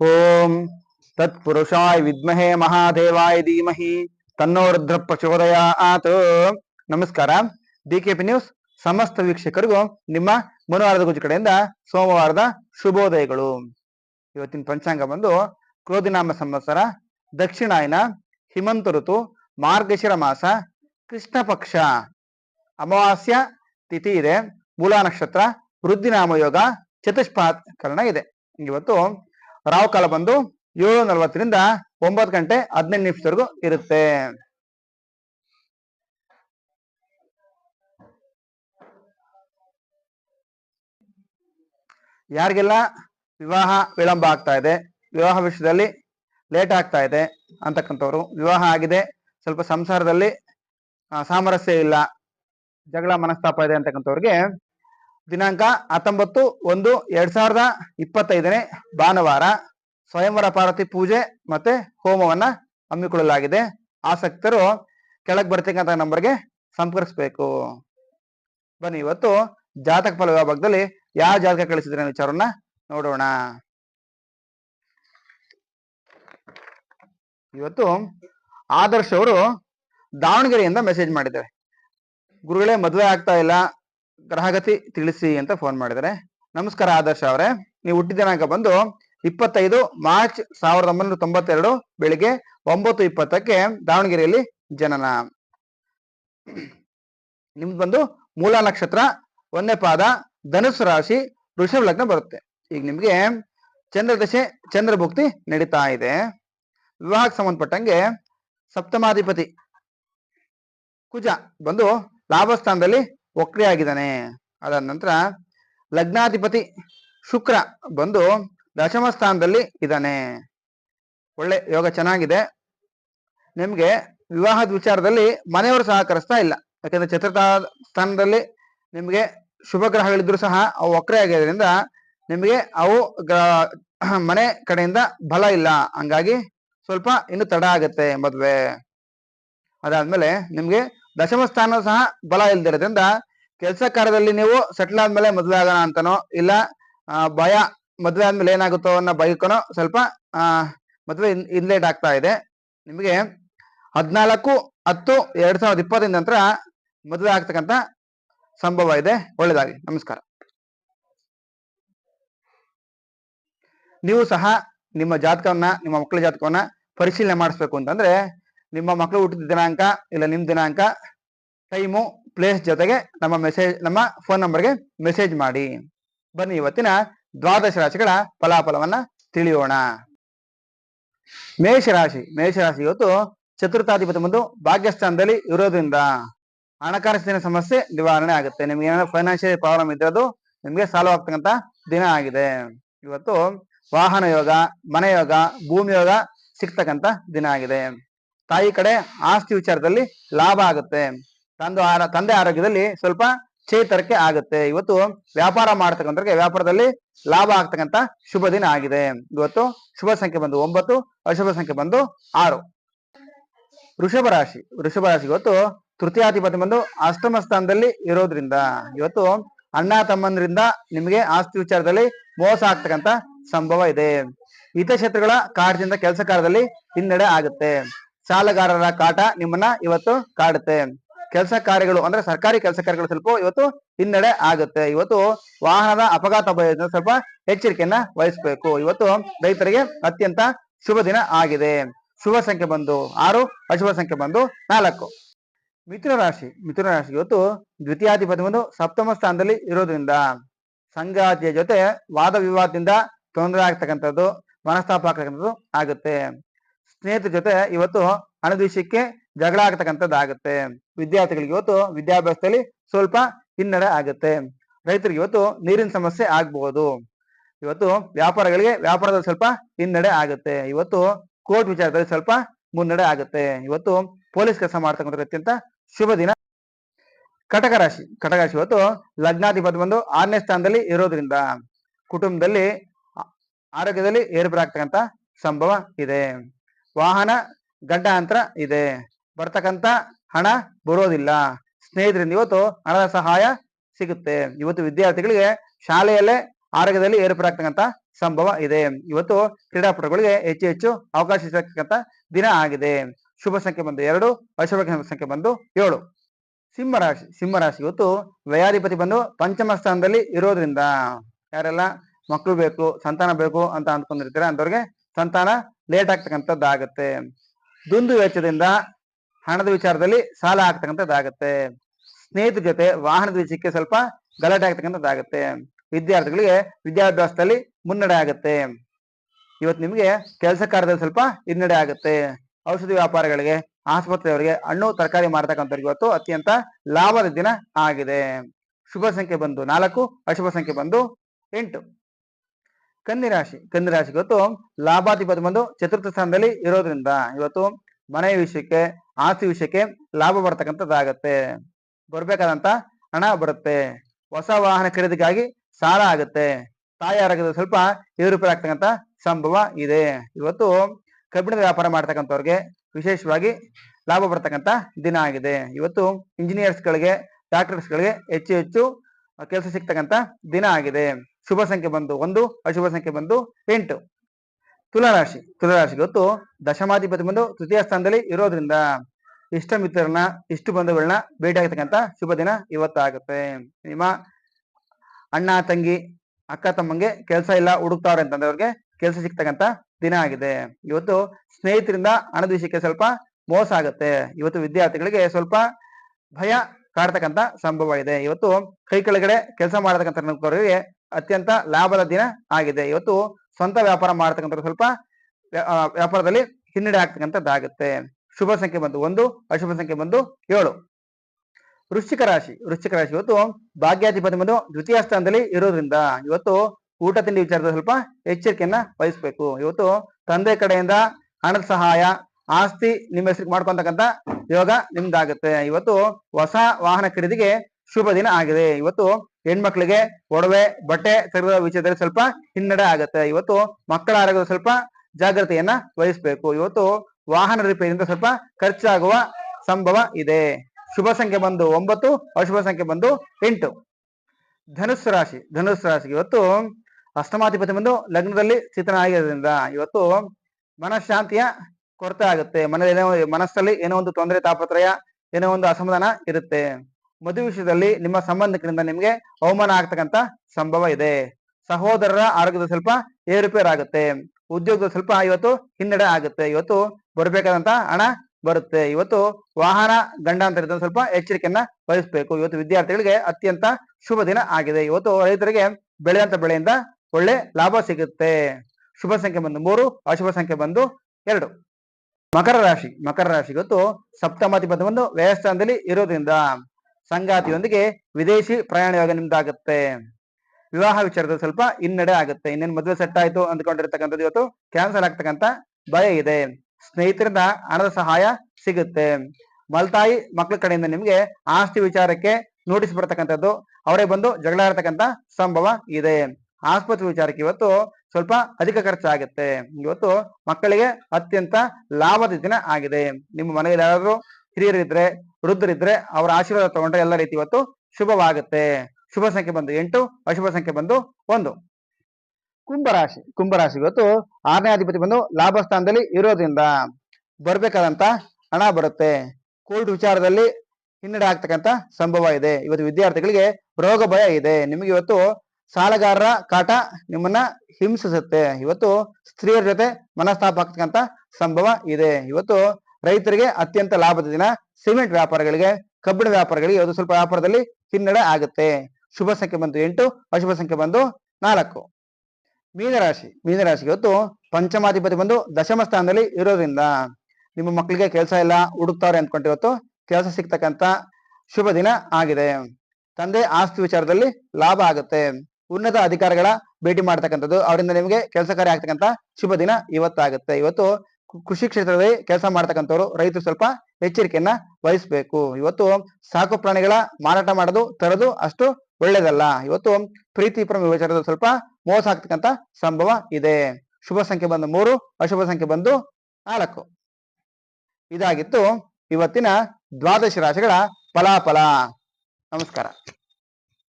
ಓಂ ತತ್ಪುರುಷಾಯ ವಿದ್ಮಹೇ ಮಹಾದೇವಾಯ ಧೀಮಹಿ ತನ್ನೋ ರುದ್ರ ಪ್ರಚೋದಯಾತ್ ನಮಸ್ಕಾರ. ಡಿಕೆಪಿ ನ್ಯೂಸ್ ಸಮಸ್ತ ವೀಕ್ಷಕರಿಗೂ ನಿಮ್ಮ ಮನುವಾರದ ಗುಜು ಕಡೆಯಿಂದ ಸೋಮವಾರದ ಶುಭೋದಯಗಳು. ಇವತ್ತಿನ ಪಂಚಾಂಗ ಬಂದು ಕ್ರೋಧಿನಾಮ ಸಂವತ್ಸರ, ದಕ್ಷಿಣಾಯನ ಹಿಮಂತ ಋತು, ಮಾರ್ಗಶಿರ ಮಾಸ, ಕೃಷ್ಣ ಪಕ್ಷ. ಅಮಾವಾಸ್ಯ, ತಿಥಿ ಇದೆ, ಮೂಲ ನಕ್ಷತ್ರ, ವೃದ್ಧಿನಾಮ ಯೋಗ, ಚತುಷ್ಪಾತ್ ಕರ್ಣ ಇದೆ. ಇವತ್ತು ರಾವ್ ಕಾಲ ಬಂದು ಏಳು ನಲವತ್ತರಿಂದ ಒಂಬತ್ತು ಗಂಟೆ ಹದಿನೈದು ನಿಮಿಷದವರೆಗೂ ಇರುತ್ತೆ. ಯಾರಿಗೆಲ್ಲ ವಿವಾಹ ವಿಳಂಬ ಆಗ್ತಾ ಇದೆ, ವಿವಾಹ ವಿಷಯದಲ್ಲಿ ಲೇಟ್ ಆಗ್ತಾ ಇದೆ ಅಂತಕ್ಕಂಥವ್ರು, ವಿವಾಹ ಆಗಿದೆ, ಸ್ವಲ್ಪ ಸಂಸಾರದಲ್ಲಿ ಸಾಮರಸ್ಯ ಇಲ್ಲ, ಜಗಳ ಮನಸ್ತಾಪ ಇದೆ ಅಂತಕ್ಕಂಥವ್ರಿಗೆ ದಿನಾಂಕ ಹತ್ತೊಂಬತ್ತು ಒಂದು ಎರಡ್ ಸಾವಿರದ ಇಪ್ಪತ್ತೈದನೇ ಭಾನುವಾರ. ಸ್ವಯಂವರ ಪಾರ್ವತಿ ಪೂಜೆ ಮತ್ತೆ ಹೋಮವನ್ನ ಹಮ್ಮಿಕೊಳ್ಳಲಾಗಿದೆ. ಆಸಕ್ತರು ಕೆಳಗೆ ಬರ್ತಕ್ಕಂಥ ನಂಬರ್ಗೆ ಸಂಪರ್ಕಿಸಬೇಕು. ಬನ್ನಿ, ಇವತ್ತು ಜಾತಕ ಫಲ ವಿಭಾಗದಲ್ಲಿ ಯಾವ ಜಾತಕ ಕಳಿಸಿದ್ರೆ ವಿಚಾರವನ್ನ ನೋಡೋಣ. ಇವತ್ತು ಆದರ್ಶ್ ಅವರು ದಾವಣಗೆರೆಯಿಂದ ಮೆಸೇಜ್ ಮಾಡಿದ್ದಾರೆ. ಗುರುಗಳೇ, ಮದುವೆ ಆಗ್ತಾ ಇಲ್ಲ. ಗ್ರಹಗತಿ ತಿಳಿಸಿ ಅಂತ ಫೋನ್ ಮಾಡಿದರೆ. ನಮಸ್ಕಾರ ಆದರ್ಶ ಅವರೇ. ನೀವು ಹುಟ್ಟಿದ ದಿನಾಂಕ ಬಂದು ಇಪ್ಪತ್ತೈದು ಮಾರ್ಚ್ ಸಾವಿರದ ಒಂಬೈನೂರ ತೊಂಬತ್ತೆರಡು ಬೆಳಿಗ್ಗೆ ಒಂಬತ್ತು ಇಪ್ಪತ್ತಕ್ಕೆ ದಾವಣಗೆರೆಯಲ್ಲಿ ಜನನ. ನಿಮ್ದು ಬಂದು ಮೂಲ ನಕ್ಷತ್ರ, ಒಂದೇ ಪಾದ, ಧನುಸು ರಾಶಿ, ವೃಷಭ ಲಗ್ನ ಬರುತ್ತೆ. ಈಗ ನಿಮ್ಗೆ ಚಂದ್ರದಶೆ ಚಂದ್ರಭುಕ್ತಿ ನಡೀತಾ ಇದೆ. ವಿವಾಹಕ್ಕೆ ಸಂಬಂಧಪಟ್ಟಂಗೆ ಸಪ್ತಮಾಧಿಪತಿ ಕುಜ ಬಂದು ಲಾಭಸ್ಥಾನದಲ್ಲಿ ವಕ್ರಿಯಾಗಿದ್ದಾನೆ ಅದಾದ ನಂತರ ಲಗ್ನಾಧಿಪತಿ ಶುಕ್ರ ಬಂದು ದಶಮ ಸ್ಥಾನದಲ್ಲಿ ಇದ್ದಾನೆ. ಒಳ್ಳೆ ಯೋಗ ಚೆನ್ನಾಗಿದೆ. ನಿಮ್ಗೆ ವಿವಾಹದ ವಿಚಾರದಲ್ಲಿ ಮನೆಯವರು ಸಹಕರಿಸ್ತಾ ಇಲ್ಲ. ಯಾಕಂದ್ರೆ ಚತುರ್ಥ ಸ್ಥಾನದಲ್ಲಿ ನಿಮ್ಗೆ ಶುಭ ಗ್ರಹಗಳಿದ್ರು ಸಹ ಅವು ವಕ್ರೆ ಆಗಿರೋದ್ರಿಂದ ನಿಮಗೆ ಅವು ಮನೆ ಕಡೆಯಿಂದ ಬಲ ಇಲ್ಲ. ಹಂಗಾಗಿ ಸ್ವಲ್ಪ ಇನ್ನು ತಡ ಆಗುತ್ತೆ ಮದ್ವೆ. ಅದಾದ್ಮೇಲೆ ನಿಮ್ಗೆ ದಶಮ ಸ್ಥಾನ ಸಹ ಬಲ ಇಲ್ದಿರೋದ್ರಿಂದ ಕೆಲಸ ಕಾರ್ಯದಲ್ಲಿ ನೀವು ಸೆಟ್ಲ್ ಆದ್ಮೇಲೆ ಮದ್ವೆ ಆಗೋಣ ಅಂತನೋ, ಇಲ್ಲ ಭಯ ಮದ್ವೆ ಆದ್ಮೇಲೆ ಏನಾಗುತ್ತೋ ಅನ್ನೋ ಬೈಕನೋ ಸ್ವಲ್ಪ ಮದುವೆ ಇನ್ಲೇಟ್ ಆಗ್ತಾ ಇದೆ. ನಿಮಗೆ ಹದಿನಾಲ್ಕು, ಹತ್ತು, ಎರಡ್ ಸಾವಿರದ ಇಪ್ಪತ್ತಿನ ನಂತರ ಮದುವೆ ಆಗ್ತಕ್ಕಂತ ಸಂಭವ ಇದೆ. ಒಳ್ಳೇದಾಗಿ ನಮಸ್ಕಾರ. ನೀವು ಸಹ ನಿಮ್ಮ ಜಾತಕವನ್ನ, ನಿಮ್ಮ ಮಕ್ಕಳ ಜಾತಕವನ್ನ ಪರಿಶೀಲನೆ ಮಾಡಿಸ್ಬೇಕು ಅಂತಂದ್ರೆ ನಿಮ್ಮ ಮಕ್ಕಳು ಹುಟ್ಟಿದ ದಿನಾಂಕ ಇಲ್ಲ ನಿಮ್ಮ ದಿನಾಂಕ ಟೈಮು ಪ್ಲೇಸ್ ಜೊತೆಗೆ ನಮ್ಮ ಮೆಸೇಜ್ ನಮ್ಮ ಫೋನ್ ನಂಬರ್ಗೆ ಮೆಸೇಜ್ ಮಾಡಿ. ಬನ್ನಿ ಇವತ್ತಿನ ದ್ವಾದಶ ರಾಶಿಗಳ ಫಲಾಫಲವನ್ನ ತಿಳಿಯೋಣ. ಮೇಷರಾಶಿ ಮೇಷರಾಶಿ ಇವತ್ತು ಚತುರ್ಥಾಧಿಪತಿ ಬಂದು ಭಾಗ್ಯಸ್ಥಾನದಲ್ಲಿ ಇರೋದ್ರಿಂದ ಹಣಕಾಸಿನ ಸಮಸ್ಯೆ ನಿವಾರಣೆ ಆಗುತ್ತೆ. ನಿಮ್ಗೆ ಏನಾದ್ರು ಫೈನಾನ್ಷಿಯಲ್ ಪ್ರಾಬ್ಲಮ್ ಇದ್ರದು ನಿಮ್ಗೆ ಸಾಲ್ವ್ ಆಗ್ತಕ್ಕಂತ ದಿನ ಆಗಿದೆ. ಇವತ್ತು ವಾಹನ ಯೋಗ, ಮನೆ ಯೋಗ, ಭೂಮಿ ಯೋಗ ಸಿಗ್ತಕ್ಕಂತ ದಿನ ಆಗಿದೆ. ತಾಯಿ ಕಡೆ ಆಸ್ತಿ ವಿಚಾರದಲ್ಲಿ ಲಾಭ ಆಗುತ್ತೆ. ತಂದು ಆರ, ತಂದೆ ಆರೋಗ್ಯದಲ್ಲಿ ಸ್ವಲ್ಪ ಚೇತರಿಕೆ ಆಗುತ್ತೆ. ಇವತ್ತು ವ್ಯಾಪಾರ ಮಾಡ್ತಕ್ಕಂಥವ್ರಿಗೆ ವ್ಯಾಪಾರದಲ್ಲಿ ಲಾಭ ಆಗ್ತಕ್ಕಂತ ಶುಭ ದಿನ ಆಗಿದೆ. ಇವತ್ತು ಶುಭ ಸಂಖ್ಯೆ ಬಂದು ಒಂಬತ್ತು, ಅಶುಭ ಸಂಖ್ಯೆ ಬಂದು ಆರು. ವೃಷಭ ರಾಶಿ ವೃಷಭ ರಾಶಿ ಇವತ್ತು ತೃತೀಯಾಧಿಪತಿ ಬಂದು ಅಷ್ಟಮ ಸ್ಥಾನದಲ್ಲಿ ಇರೋದ್ರಿಂದ, ಇವತ್ತು ಅಣ್ಣ ತಮ್ಮಂದ್ರಿಂದ ನಿಮಗೆ ಆಸ್ತಿ ವಿಚಾರದಲ್ಲಿ ಮೋಸ ಆಗ್ತಕ್ಕಂತ ಸಂಭವ ಇದೆ. ಹಿತಕ್ಷೇತ್ರಗಳ ಕಾರ್ಯದಿಂದ ಕೆಲಸ ಕಾರ್ಯದಲ್ಲಿ ಹಿನ್ನಡೆ ಆಗುತ್ತೆ. ಸಾಲಗಾರರ ಕಾಟ ನಿಮ್ಮನ್ನ ಇವತ್ತು ಕಾಡುತ್ತೆ. ಕೆಲಸ ಕಾರ್ಯಗಳು ಅಂದ್ರೆ ಸರ್ಕಾರಿ ಕೆಲಸ ಕಾರ್ಯಗಳು ಸ್ವಲ್ಪ ಇವತ್ತು ಹಿನ್ನಡೆ ಆಗುತ್ತೆ. ಇವತ್ತು ವಾಹನದ ಅಪಘಾತ ಭಯದಿಂದ ಸ್ವಲ್ಪ ಎಚ್ಚರಿಕೆಯನ್ನ ವಹಿಸಬೇಕು. ಇವತ್ತು ರೈತರಿಗೆ ಅತ್ಯಂತ ಶುಭ ದಿನ ಆಗಿದೆ. ಶುಭ ಸಂಖ್ಯೆ ಬಂದು ಆರು, ಅಶುಭ ಸಂಖ್ಯೆ ಬಂದು ನಾಲ್ಕು. ಮಿಥುನ ರಾಶಿ ಮಿಥುನ ರಾಶಿ ಇವತ್ತು ದ್ವಿತೀಯಾಧಿಪತಿ ಬಂದು ಸಪ್ತಮ ಸ್ಥಾನದಲ್ಲಿ ಇರೋದ್ರಿಂದ ಸಂಗಾತಿಯ ಜೊತೆ ವಾದ ವಿವಾದದಿಂದ ತೊಂದರೆ ಆಗ್ತಕ್ಕಂಥದ್ದು, ಮನಸ್ತಾಪ ಆಗ್ತಕ್ಕಂಥದ್ದು ಆಗುತ್ತೆ. ಸ್ನೇಹಿತರ ಜೊತೆ ಇವತ್ತು ಹಣದ ವಿಷಯಕ್ಕೆ ಜಗಳ ಆಗ್ತಕ್ಕಂಥದ್ದು ಆಗುತ್ತೆ ವಿದ್ಯಾರ್ಥಿಗಳಿಗೆ ಇವತ್ತು ವಿದ್ಯಾಭ್ಯಾಸದಲ್ಲಿ ಸ್ವಲ್ಪ ಹಿನ್ನಡೆ ಆಗುತ್ತೆ. ರೈತರಿಗೆ ಇವತ್ತು ನೀರಿನ ಸಮಸ್ಯೆ ಆಗ್ಬಹುದು ಇವತ್ತು ವ್ಯಾಪಾರಗಳಿಗೆ ವ್ಯಾಪಾರದಲ್ಲಿ ಸ್ವಲ್ಪ ಹಿನ್ನಡೆ ಆಗುತ್ತೆ. ಇವತ್ತು ಕೋರ್ಟ್ ವಿಚಾರದಲ್ಲಿ ಸ್ವಲ್ಪ ಮುನ್ನಡೆ ಆಗುತ್ತೆ. ಇವತ್ತು ಪೊಲೀಸ್ ಕೆಲಸ ಮಾಡ್ತಕ್ಕಂಥ ಅತ್ಯಂತ ಶುಭ ದಿನ. ಕಟಕ ರಾಶಿ ಕಟಕ ರಾಶಿ ಇವತ್ತು ಲಗ್ನಾಧಿಪತಿ ಬಂದು ಆರನೇ ಸ್ಥಾನದಲ್ಲಿ ಇರೋದ್ರಿಂದ ಕುಟುಂಬದಲ್ಲಿ ಆರೋಗ್ಯದಲ್ಲಿ ಏರುಪೇರಾಗ್ತಕ್ಕಂಥ ಸಂಭವ ಇದೆ. ವಾಹನ ಗಡ್ಡಾಂತರ ಇದೆ. ಬರ್ತಕ್ಕಂತ ಹಣ ಬರೋದಿಲ್ಲ. ಸ್ನೇಹಿತರಿಂದ ಇವತ್ತು ಹಣದ ಸಹಾಯ ಸಿಗುತ್ತೆ. ಇವತ್ತು ವಿದ್ಯಾರ್ಥಿಗಳಿಗೆ ಶಾಲೆಯಲ್ಲೇ ಆರೋಗ್ಯದಲ್ಲಿ ಏರ್ಪಡಾಗ್ತಕ್ಕಂತ ಸಂಭವ ಇದೆ. ಇವತ್ತು ಕ್ರೀಡಾಪಟುಗಳಿಗೆ ಹೆಚ್ಚು ಹೆಚ್ಚು ಅವಕಾಶ ಸಿಗತಕ್ಕಂತ ದಿನ ಆಗಿದೆ. ಶುಭ ಸಂಖ್ಯೆ ಬಂದು ಎರಡು, ಅಶುಭ ಸಂಖ್ಯೆ ಬಂದು ಏಳು. ಸಿಂಹರಾಶಿ ಸಿಂಹರಾಶಿ ಇವತ್ತು ವ್ಯಯಾಧಿಪತಿ ಬಂದು ಪಂಚಮ ಸ್ಥಾನದಲ್ಲಿ ಇರೋದ್ರಿಂದ. ಯಾರೆಲ್ಲ ಮಕ್ಕಳು ಬೇಕು, ಸಂತಾನ ಬೇಕು ಅಂತ ಅಂದ್ಕೊಂಡಿರ್ತೀರ ಅಂತವ್ರಿಗೆ ಸಂತಾನ ಲೇಟ್ ಆಗ್ತಕ್ಕಂಥದ್ದಾಗತ್ತೆ ದುಂದು ವೆಚ್ಚದಿಂದ ಹಣದ ವಿಚಾರದಲ್ಲಿ ಸಾಲ ಆಗ್ತಕ್ಕಂಥದ್ದಾಗತ್ತೆ ಸ್ನೇಹಿತರ ಜೊತೆ ವಾಹನದ ವಿಷಯಕ್ಕೆ ಸ್ವಲ್ಪ ಗಲಾಟೆ ಆಗ್ತಕ್ಕಂಥದ್ದಾಗತ್ತೆ ವಿದ್ಯಾರ್ಥಿಗಳಿಗೆ ವಿದ್ಯಾಭ್ಯಾಸದಲ್ಲಿ ಮುನ್ನಡೆ ಆಗುತ್ತೆ. ಇವತ್ತು ನಿಮಗೆ ಕೆಲಸ ಕಾರ್ಯದಲ್ಲಿ ಸ್ವಲ್ಪ ಹಿನ್ನಡೆ ಆಗುತ್ತೆ. ಔಷಧಿ ವ್ಯಾಪಾರಗಳಿಗೆ, ಆಸ್ಪತ್ರೆಯವರಿಗೆ ಹಣ್ಣು, ತರಕಾರಿ ಮಾರತಕ್ಕಂಥವ್ರಿಗೆ ಇವತ್ತು ಅತ್ಯಂತ ಲಾಭದ ದಿನ ಆಗಿದೆ. ಶುಭ ಸಂಖ್ಯೆ ಬಂದು ನಾಲ್ಕು, ಅಶುಭ ಸಂಖ್ಯೆ ಬಂದು ಎಂಟು. ಕನ್ನಿ ರಾಶಿ ಕನ್ನಿ ಇವತ್ತು ಲಾಭಾಧಿಪತಿ ಬಂದು ಚತುರ್ಥ ಸ್ಥಾನದಲ್ಲಿ ಇರೋದ್ರಿಂದ ಇವತ್ತು ಮನೆ ವಿಷಯಕ್ಕೆ, ಆಸ್ತಿ ವಿಷಯಕ್ಕೆ ಲಾಭ ಬರ್ತಕ್ಕಂಥದ್ದಾಗತ್ತೆ. ಬರ್ಬೇಕಾದಂತ ಹಣ ಬರುತ್ತೆ. ಹೊಸ ವಾಹನ ಖರೀದಿಗಾಗಿ ಸಾಲ ಆಗುತ್ತೆ. ತಾಯಿ ಆರೋಗ್ಯದ ಸ್ವಲ್ಪ ಏರುಪೇರು ಆಗ್ತಕ್ಕಂಥ ಸಂಭವ ಇದೆ. ಇವತ್ತು ಕಬ್ಬಿಣದ ವ್ಯಾಪಾರ ಮಾಡ್ತಕ್ಕಂಥವ್ರಿಗೆ ವಿಶೇಷವಾಗಿ ಲಾಭ ಬರ್ತಕ್ಕಂಥ ದಿನ ಆಗಿದೆ. ಇವತ್ತು ಇಂಜಿನಿಯರ್ಸ್ಗಳಿಗೆ ಡಾಕ್ಟರ್ಸ್ಗಳಿಗೆ ಹೆಚ್ಚು ಹೆಚ್ಚು ಕೆಲಸ ಸಿಗ್ತಕ್ಕಂಥ ದಿನ ಆಗಿದೆ. ಶುಭ ಸಂಖ್ಯೆ ಬಂದು ಒಂದು, ಅಶುಭ ಸಂಖ್ಯೆ ಬಂದು ಎಂಟು. ತುಲಾರಾಶಿ ತುಲಾರಾಶಿ ಗೊತ್ತು, ದಶಮಾಧಿಪತಿ ಬಂದು ತೃತೀಯ ಸ್ಥಾನದಲ್ಲಿ ಇರೋದ್ರಿಂದ ಇಷ್ಟ ಮಿತ್ರರನ್ನ ಇಷ್ಟು ಬಂಧುಗಳನ್ನ ಭೇಟಿ ಆಗತಕ್ಕಂತ ಶುಭ ದಿನ ಇವತ್ತಾಗುತ್ತೆ. ನಿಮ್ಮ ಅಣ್ಣ, ತಂಗಿ, ಅಕ್ಕ, ತಮ್ಮಂಗೆ ಕೆಲಸ ಇಲ್ಲ, ಹುಡುಕ್ತಾವ್ರೆ ಅಂತಂದವ್ರಿಗೆ ಕೆಲಸ ಸಿಗ್ತಕ್ಕಂತ ದಿನ ಆಗಿದೆ. ಇವತ್ತು ಸ್ನೇಹಿತರಿಂದ ಹಣದ ವಿಷಯಕ್ಕೆ ಸ್ವಲ್ಪ ಮೋಸ ಆಗುತ್ತೆ. ಇವತ್ತು ವಿದ್ಯಾರ್ಥಿಗಳಿಗೆ ಸ್ವಲ್ಪ ಭಯ ಕಾಡ್ತಕ್ಕಂತ ಸಂಭವ ಇದೆ. ಇವತ್ತು ಕೈ ಕೆಳಗಡೆ ಕೆಲಸ ಮಾಡತಕ್ಕಂಥ ನೌಕರರಿಗೆ ಅತ್ಯಂತ ಲಾಭದ ದಿನ ಆಗಿದೆ. ಇವತ್ತು ಸ್ವಂತ ವ್ಯಾಪಾರ ಮಾಡತಕ್ಕಂಥ ಸ್ವಲ್ಪ ವ್ಯಾ- ವ್ಯಾಪಾರದಲ್ಲಿ ಹಿನ್ನಡೆ ಆಗ್ತಕ್ಕಂಥದ್ದಾಗುತ್ತೆ. ಶುಭ ಸಂಖ್ಯೆ ಬಂದು ಒಂದು, ಅಶುಭ ಸಂಖ್ಯೆ ಬಂದು ಏಳು. ವೃಶ್ಚಿಕ ರಾಶಿ ವೃಶ್ಚಿಕ ರಾಶಿ ಇವತ್ತು ಭಾಗ್ಯಾಧಿಪತಿ ಬಂದು ದ್ವಿತೀಯ ಸ್ಥಾನದಲ್ಲಿ ಇರೋದ್ರಿಂದ ಇವತ್ತು ಊಟ ತಿಂಡಿ ವಿಚಾರದ ಸ್ವಲ್ಪ ಎಚ್ಚರಿಕೆಯನ್ನ ವಹಿಸ್ಬೇಕು. ಇವತ್ತು ತಂದೆ ಕಡೆಯಿಂದ ಹಣದ ಸಹಾಯ, ಆಸ್ತಿ ನಿಮ್ಮ ಹೆಸರಿಗೆ ಮಾಡ್ಕೊಂತಕ್ಕಂತ ಯೋಗ ನಿಮ್ದಾಗುತ್ತೆ. ಇವತ್ತು ಹೊಸ ವಾಹನ ಖರೀದಿಗೆ ಶುಭ ದಿನ ಆಗಿದೆ. ಇವತ್ತು ಹೆಣ್ಮಕ್ಳಿಗೆ ಒಡವೆ, ಬಟ್ಟೆ ತೆಗೆದ ವಿಷಯದಲ್ಲಿ ಸ್ವಲ್ಪ ಹಿನ್ನಡೆ ಆಗುತ್ತೆ. ಇವತ್ತು ಮಕ್ಕಳ ಆರೋಗ್ಯದ ಸ್ವಲ್ಪ ಜಾಗ್ರತೆಯನ್ನ ವಹಿಸ್ಬೇಕು. ಇವತ್ತು ವಾಹನ ರಿಪೇರಿಯಿಂದ ಸ್ವಲ್ಪ ಖರ್ಚಾಗುವ ಸಂಭವ ಇದೆ. ಶುಭ ಸಂಖ್ಯೆ ಬಂದು ಒಂಬತ್ತು, ಅಶುಭ ಸಂಖ್ಯೆ ಬಂದು ಎಂಟು. ಧನುಸ್ಸು ರಾಶಿ ಧನುಸ್ಸು ರಾಶಿ ಇವತ್ತು ಅಷ್ಟಮಾಧಿಪತಿ ಬಂದು ಲಗ್ನದಲ್ಲಿ ಸ್ಥಿತನಾಗಿರೋದ್ರಿಂದ ಇವತ್ತು ಮನಃಶಾಂತಿಯ ಕೊರತೆ ಆಗುತ್ತೆ. ಮನೇಲಿ ಏನೋ ಮನಸ್ಸಲ್ಲಿ ಏನೋ ಒಂದು ತೊಂದರೆ, ತಾಪತ್ರಯ, ಏನೋ ಒಂದು ಅಸಮಾಧಾನ ಇರುತ್ತೆ. ಮದುವೆ ವಿಷಯದಲ್ಲಿ ನಿಮ್ಮ ಸಂಬಂಧಿಕರಿಂದ ನಿಮ್ಗೆ ಅವಮಾನ ಆಗ್ತಕ್ಕಂತ ಸಂಭವ ಇದೆ. ಸಹೋದರರ ಆರೋಗ್ಯದ ಸ್ವಲ್ಪ ಏರುಪೇರು ಆಗುತ್ತೆ ಉದ್ಯೋಗದ ಸ್ವಲ್ಪ ಇವತ್ತು ಹಿನ್ನಡೆ ಆಗುತ್ತೆ. ಇವತ್ತು ಬರಬೇಕಾದಂತ ಹಣ ಬರುತ್ತೆ. ಇವತ್ತು ವಾಹನ ಗಂಡಾಂತರದ ಸ್ವಲ್ಪ ಎಚ್ಚರಿಕೆಯನ್ನ ವಹಿಸ್ಬೇಕು. ಇವತ್ತು ವಿದ್ಯಾರ್ಥಿಗಳಿಗೆ ಅತ್ಯಂತ ಶುಭ ದಿನ ಆಗಿದೆ. ಇವತ್ತು ರೈತರಿಗೆ ಬೆಳೆಯಂತ ಬೆಳೆಯಿಂದ ಒಳ್ಳೆ ಲಾಭ ಸಿಗುತ್ತೆ. ಶುಭ ಸಂಖ್ಯೆ ಬಂದು ಮೂರು, ಅಶುಭ ಸಂಖ್ಯೆ ಬಂದು ಎರಡು. ಮಕರ ರಾಶಿ ಮಕರ ರಾಶಿ ಇವತ್ತು ಸಪ್ತಮಾಧಿಪತಿ ಬಂದು ವ್ಯಯಸ್ಥಾನದಲ್ಲಿ ಇರೋದ್ರಿಂದ ಸಂಗಾತಿಯೊಂದಿಗೆ ವಿದೇಶಿ ಪ್ರಯಾಣ ಯೋಗ ನಿಮ್ದಾಗುತ್ತೆ. ವಿವಾಹ ವಿಚಾರದಲ್ಲಿ ಸ್ವಲ್ಪ ಹಿನ್ನಡೆ ಆಗುತ್ತೆ. ಇನ್ನೇನು ಮದುವೆ ಸೆಟ್ ಆಯ್ತು ಅಂದ್ಕೊಂಡಿರ್ತಕ್ಕಂಥದ್ದು ಇವತ್ತು ಕ್ಯಾನ್ಸಲ್ ಆಗ್ತಕ್ಕಂಥ ಭಯ ಇದೆ. ಸ್ನೇಹಿತರಿಂದ ಹಣದ ಸಹಾಯ ಸಿಗುತ್ತೆ. ಮಲ್ತಾಯಿ ಮಕ್ಕಳ ಕಡೆಯಿಂದ ನಿಮ್ಗೆ ಆಸ್ತಿ ವಿಚಾರಕ್ಕೆ ನೋಟಿಸ್ ಬರ್ತಕ್ಕಂಥದ್ದು ಅವರೇ ಬಂದು ಜಗಳ ಆಡ್ತಕ್ಕಂಥ ಸಂಭವ ಇದೆ. ಆಸ್ಪತ್ರೆ ವಿಚಾರಕ್ಕೆ ಇವತ್ತು ಸ್ವಲ್ಪ ಅಧಿಕ ಖರ್ಚಾಗುತ್ತೆ. ಇವತ್ತು ಮಕ್ಕಳಿಗೆ ಅತ್ಯಂತ ಲಾಭದ ದಿನ ಆಗಿದೆ. ನಿಮ್ಮ ಮನೆಯಲ್ಲಿ ಯಾರಾದರೂ ಹಿರಿಯರಿದ್ರೆ ವೃದ್ಧರಿದ್ರೆ ಅವರ ಆಶೀರ್ವಾದ ತಗೊಂಡ್ರೆ ಎಲ್ಲ ರೀತಿ ಇವತ್ತು ಶುಭವಾಗುತ್ತೆ. ಶುಭ ಸಂಖ್ಯೆ ಬಂದು ಎಂಟು, ಅಶುಭ ಸಂಖ್ಯೆ ಬಂದು ಒಂದು. ಕುಂಭರಾಶಿ ಕುಂಭರಾಶಿ ಇವತ್ತು ಆರನೇ ಅಧಿಪತಿ ಬಂದು ಲಾಭ ಸ್ಥಾನದಲ್ಲಿ ಇರೋದ್ರಿಂದ ಬರ್ಬೇಕಾದಂತ ಹಣ ಬರುತ್ತೆ. ಕೋರ್ಟ್ ವಿಚಾರದಲ್ಲಿ ಹಿನ್ನಡೆ ಆಗ್ತಕ್ಕಂತ ಸಂಭವ ಇದೆ. ಇವತ್ತು ವಿದ್ಯಾರ್ಥಿಗಳಿಗೆ ರೋಗ ಭಯ ಇದೆ. ನಿಮಗೆ ಇವತ್ತು ಸಾಲಗಾರರ ಕಾಟ ನಿಮ್ಮನ್ನ ಹಿಂಸಿಸುತ್ತೆ. ಇವತ್ತು ಸ್ತ್ರೀಯರ ಜೊತೆ ಮನಸ್ತಾಪ ಆಗ್ತಕ್ಕಂತ ಸಂಭವ ಇದೆ. ಇವತ್ತು ರೈತರಿಗೆ ಅತ್ಯಂತ ಲಾಭದ ದಿನ. ಸಿಮೆಂಟ್ ವ್ಯಾಪಾರಗಳಿಗೆ, ಕಬ್ಬಿಣ ವ್ಯಾಪಾರಗಳಿಗೆ ಅದು ಸ್ವಲ್ಪ ವ್ಯಾಪಾರದಲ್ಲಿ ಹಿನ್ನಡೆ ಆಗುತ್ತೆ. ಶುಭ ಸಂಖ್ಯೆ ಬಂದು ಎಂಟು, ಅಶುಭ ಸಂಖ್ಯೆ ಬಂದು ನಾಲ್ಕು. ಮೀನರಾಶಿ. ಮೀನರಾಶಿಗೆ ಇವತ್ತು ಪಂಚಮಾಧಿಪತಿ ಬಂದು ದಶಮ ಸ್ಥಾನದಲ್ಲಿ ಇರೋದ್ರಿಂದ ನಿಮ್ಮ ಮಕ್ಕಳಿಗೆ ಕೆಲಸ ಇಲ್ಲ ಹುಡುಕ್ತಾರೆ ಅಂದ್ಕೊಂಡು ಇವತ್ತು ಕೆಲಸ ಸಿಗ್ತಕ್ಕಂತ ಶುಭ ದಿನ ಆಗಿದೆ. ತಂದೆ ಆಸ್ತಿ ವಿಚಾರದಲ್ಲಿ ಲಾಭ ಆಗುತ್ತೆ. ಉನ್ನತ ಅಧಿಕಾರಿಗಳ ಭೇಟಿ ಮಾಡ್ತಕ್ಕಂಥದ್ದು, ಅವರಿಂದ ನಿಮಗೆ ಕೆಲಸ ಕಾರ್ಯ ಆಗ್ತಕ್ಕಂಥ ಶುಭ ದಿನ ಇವತ್ತಾಗುತ್ತೆ. ಇವತ್ತು ಕೃಷಿ ಕ್ಷೇತ್ರದಲ್ಲಿ ಕೆಲಸ ಮಾಡ್ತಕ್ಕಂಥವ್ರು ರೈತರು ಸ್ವಲ್ಪ ಎಚ್ಚರಿಕೆಯನ್ನ ವಹಿಸ್ಬೇಕು. ಇವತ್ತು ಸಾಕು ಪ್ರಾಣಿಗಳ ಮಾರಾಟ ಮಾಡೋದು, ತರೋದು ಅಷ್ಟು ಒಳ್ಳೇದಲ್ಲ. ಇವತ್ತು ಪ್ರೀತಿ, ಪ್ರಮ ಸ್ವಲ್ಪ ಮೋಸ ಆಗ್ತಕ್ಕಂಥ ಸಂಭವ ಇದೆ. ಶುಭ ಸಂಖ್ಯೆ ಬಂದು ಮೂರು, ಅಶುಭ ಸಂಖ್ಯೆ ಬಂದು ನಾಲ್ಕು. ಇದಾಗಿತ್ತು ಇವತ್ತಿನ ದ್ವಾದಶ ರಾಶಿಗಳ ಫಲಾಫಲ. ನಮಸ್ಕಾರ.